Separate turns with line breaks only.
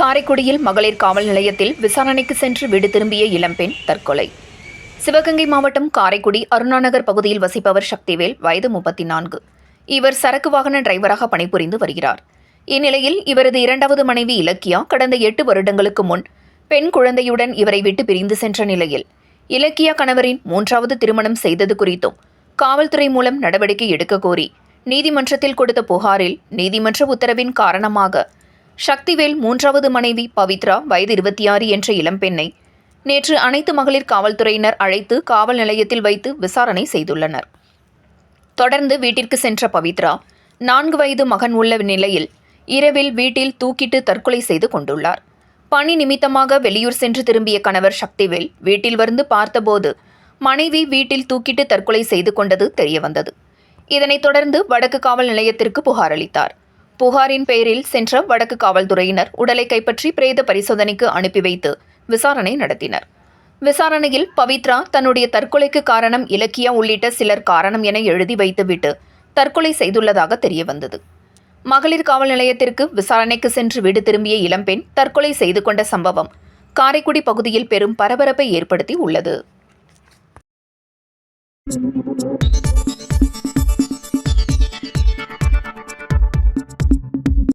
காரைக்குடியில் மகளிர் காவல் நிலையத்தில் விசாரணைக்கு சென்று வீடு திரும்பிய இளம்பெண் தற்கொலை. சிவகங்கை மாவட்டம் காரைக்குடி அருணாநகர் பகுதியில் வசிப்பவர் சக்திவேல் வயது முப்பத்தி நான்கு இவர் சரக்கு வாகன டிரைவராக பணிபுரிந்து வருகிறார். இந்நிலையில் இவரது இரண்டாவது மனைவி இலக்கியா கடந்த எட்டு வருடங்களுக்கு முன் பெண் குழந்தையுடன் இவரை விட்டு பிரிந்து சென்ற நிலையில் இலக்கியா கணவரின் மூன்றாவது திருமணம் செய்தது குறித்தும் காவல்துறை மூலம் நடவடிக்கை எடுக்க கோரி நீதிமன்றத்தில் கொடுத்த புகாரில் நீதிமன்ற உத்தரவின் காரணமாக சக்திவேல் மூன்றாவது மனைவி பவித்ரா வயது இருபத்தி ஆறு என்ற இளம்பெண்ணை நேற்று அனைத்து மகளிர் காவல்துறையினர் அழைத்து காவல் நிலையத்தில் வைத்து விசாரணை செய்துள்ளனர். தொடர்ந்து வீட்டிற்கு சென்ற பவித்ரா நான்கு வயது மகன் உள்ள நிலையில் இரவில் வீட்டில் தூக்கிட்டு தற்கொலை செய்து கொண்டுள்ளார். பணி நிமித்தமாக வெளியூர் சென்று திரும்பிய கணவர் சக்திவேல் வீட்டில் வந்து பார்த்தபோது மனைவி வீட்டில் தூக்கிட்டு தற்கொலை செய்து கொண்டது தெரியவந்தது. இதனைத் தொடர்ந்து வடக்கு காவல் நிலையத்திற்கு புகார் அளித்தார். புகாரின் பெயரில் சென்ற வடக்கு காவல்துறையினர் உடலை கைப்பற்றி பிரேத பரிசோதனைக்கு அனுப்பி வைத்து விசாரணை நடத்தினர். விசாரணையில் பவித்ரா தன்னுடைய தற்கொலைக்கு காரணம் இலக்கியா உள்ளிட்ட சிலர் காரணம் என எழுதி வைத்துவிட்டு தற்கொலை செய்துள்ளதாக தெரியவந்தது. மகளிர் காவல் நிலையத்திற்கு விசாரணைக்கு சென்று வீடு திரும்பிய இளம்பெண் தற்கொலை செய்து கொண்ட சம்பவம் காரைக்குடி பகுதியில் பெரும் பரபரப்பை ஏற்படுத்தி உள்ளது.